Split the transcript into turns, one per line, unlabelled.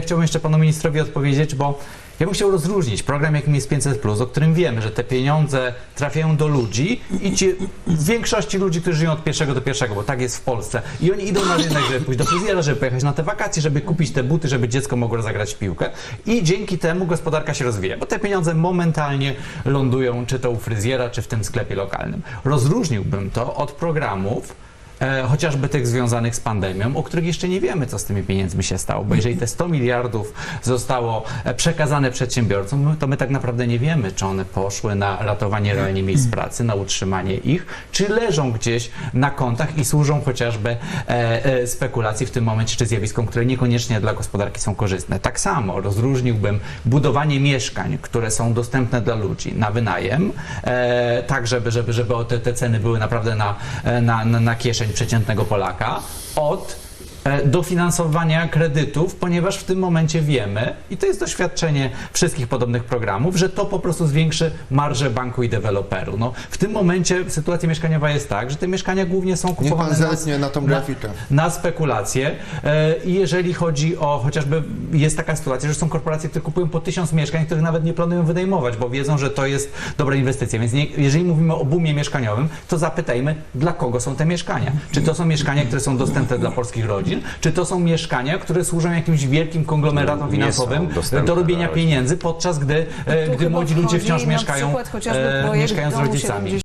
ja chciałbym jeszcze panu ministrowi odpowiedzieć, bo ja bym chciał rozróżnić program, jakim jest 500, o którym wiemy, że te pieniądze trafiają do ludzi i ci, w większości ludzi, którzy żyją od pierwszego do pierwszego, bo tak jest w Polsce. I oni idą na rynek, żeby pójść do fryzjera, żeby pojechać na te wakacje, żeby kupić te buty, żeby dziecko mogło zagrać w piłkę. I dzięki temu gospodarka się rozwija, bo te pieniądze momentalnie lądują czy to u fryzjera, czy w tym sklepie lokalnym. Rozróżniłbym to od programów, e, chociażby tych związanych z pandemią, o których jeszcze nie wiemy, co z tymi pieniędzmi się stało. Bo jeżeli te 100 miliardów zostało e, przekazane przedsiębiorcom, to my tak naprawdę nie wiemy, czy one poszły na ratowanie realnie miejsc pracy, na utrzymanie ich, czy leżą gdzieś na kontach i służą chociażby e, spekulacji w tym momencie, czy zjawiskom, które niekoniecznie dla gospodarki są korzystne. Tak samo rozróżniłbym budowanie mieszkań, które są dostępne dla ludzi na wynajem, tak żeby, żeby, żeby te, te ceny były naprawdę na, na, na, na kieszeń przeciętnego Polaka, od dofinansowania kredytów, ponieważ w tym momencie wiemy, i to jest doświadczenie wszystkich podobnych programów, że to po prostu zwiększy marżę banku i deweloperu. No, w tym momencie sytuacja mieszkaniowa jest tak, że te mieszkania głównie są kupowane
zerknie na tą grafikę.
na spekulacje. E, I jeżeli chodzi o chociażby, jest taka sytuacja, że są korporacje, które kupują po tysiąc mieszkań, których nawet nie planują wynajmować, bo wiedzą, że to jest dobra inwestycja. Więc nie, jeżeli mówimy o boomie mieszkaniowym, to zapytajmy, dla kogo są te mieszkania. Czy to są mieszkania, które są dostępne dla polskich rodzin, czy to są mieszkania, które służą jakimś wielkim konglomeratom
Nie
finansowym do robienia pieniędzy, podczas gdy, e,
Tu
gdy młodzi ludzie wciąż mieszkają,
przykład
e, mieszkają z rodzicami.